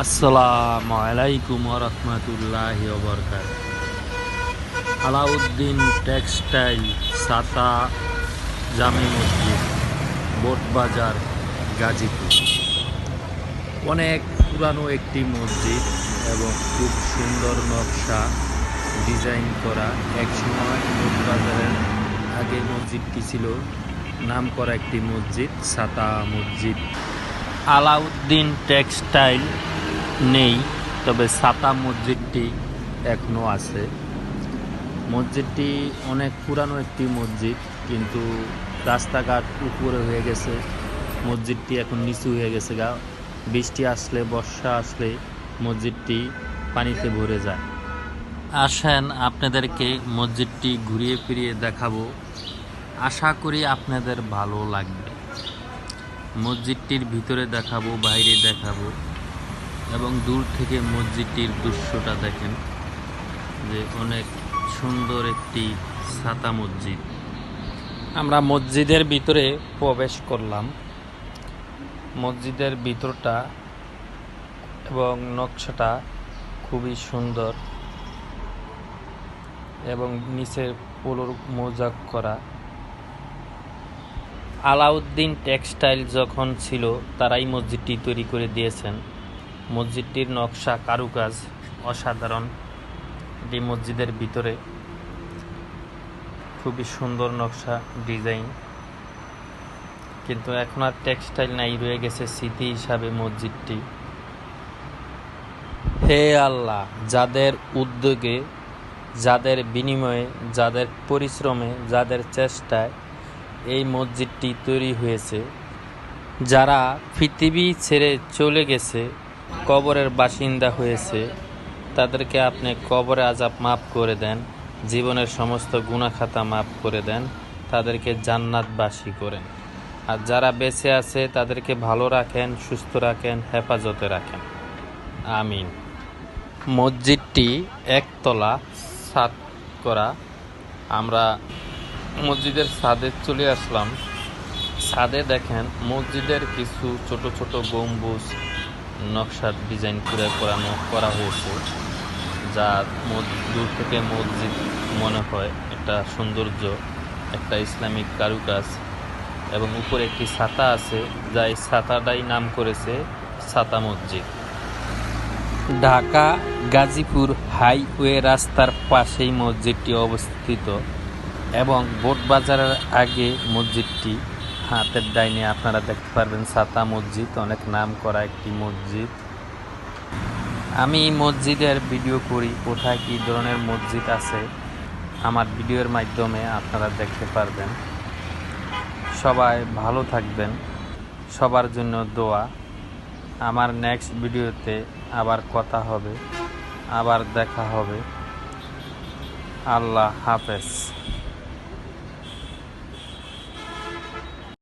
আসসালামু আলাইকুম রহমতুল্লাহ বরকাত আলাউদ্দিন টেক্সটাইল সাতা জামে মসজিদ, বোটবাজার, গাজীপুর। অনেক পুরানো একটি মসজিদ এবং খুব সুন্দর নকশা ডিজাইন করা। একসময় বোটবাজারের আগে মসজিদটি ছিল নাম করা একটি মসজিদ, সাতা মসজিদ। আলাউদ্দিন টেক্সটাইল নেই, তবে সাতা মসজিদটি এখনও আছে। মসজিদটি অনেক পুরানো একটি মসজিদ, কিন্তু রাস্তাঘাট উপরে হয়ে গেছে। মসজিদটি এখন নিচু হয়ে গেছে গা। বৃষ্টি আসলে, বর্ষা আসলে মসজিদটি পানিতে ভরে যায়। আসেন, আপনাদেরকে মসজিদটি ঘুরিয়ে ফিরিয়ে দেখাবো। আশা করি আপনাদের ভালো লাগবে। মসজিদটির ভিতরে দেখাবো, বাইরে দেখাবো। এবং দূর থেকে মসজিদটির দৃশ্যটা দেখেন যে অনেক সুন্দর একটি ছাতা মসজিদ। আমরা মসজিদের ভিতরে প্রবেশ করলাম। মসজিদের ভিতরটা এবং নকশাটা খুবই সুন্দর এবং নিচের পোলোর মোজাক করা। আলাউদ্দিন টেক্সটাইল যখন ছিল, তারাই মসজিদটি তৈরি করে দিয়েছেন। মসজিদটির নকশা কারুকাজ অসাধারণ। এটি মসজিদের ভিতরে খুবই সুন্দর নকশা ডিজাইন। কিন্তু এখন আর টেক্সটাইল নাই, রয়ে গেছে স্মৃতি হিসাবে মসজিদটি। হে আল্লাহ, যাদের উদ্যোগে, যাদের বিনিময়ে, যাদের পরিশ্রমে, যাদের চেষ্টায় এই মসজিদটি তৈরি হয়েছে, যারা পৃথিবী ছেড়ে চলে গেছে কবরের বাসিন্দা হয়েছে, তাদেরকে আপনি কবরে আজাব মাফ করে দেন, জীবনের সমস্ত গুণাখাতা মাফ করে দেন, তাদেরকে জান্নাতবাসী করেন। আর যারা বেঁচে আছে, তাদেরকে ভালো রাখেন, সুস্থ রাখেন, হেফাজতে রাখেন। আমিন। মসজিদটি একতলা সাত করা। আমরা মসজিদের ছাদে চলে আসলাম। ছাদে দেখেন মসজিদের কিছু ছোট ছোট গম্বুজ নকশার ডিজাইন করে করানো, করা হয়েছে, যা দূর থেকে মসজিদ মনে হয় একটা সৌন্দর্য, একটা ইসলামিক কারুকাজ। এবং উপরে একটি ছাতা আছে, যা এই ছাতাটাই নাম করেছে ছাতা মসজিদ। ঢাকা গাজীপুর হাইওয়ে রাস্তার পাশেই মসজিদটি অবস্থিত এবং বোট বাজারের আগে মসজিদটি হাতের ডাইনে আপনারা দেখতে পারবেন, সাতা মসজিদ, অনেক নাম করা একটি মসজিদ। আমি মসজিদের ভিডিও করি, কোথায় কী ধরনের মসজিদ আছে, আমার ভিডিওর মাধ্যমে আপনারা দেখতে পারবেন। সবাই ভালো থাকবেন, সবার জন্য দোয়া। আমার নেক্সট ভিডিওতে আবার কথা হবে, আবার দেখা হবে। আল্লাহ হাফেজ।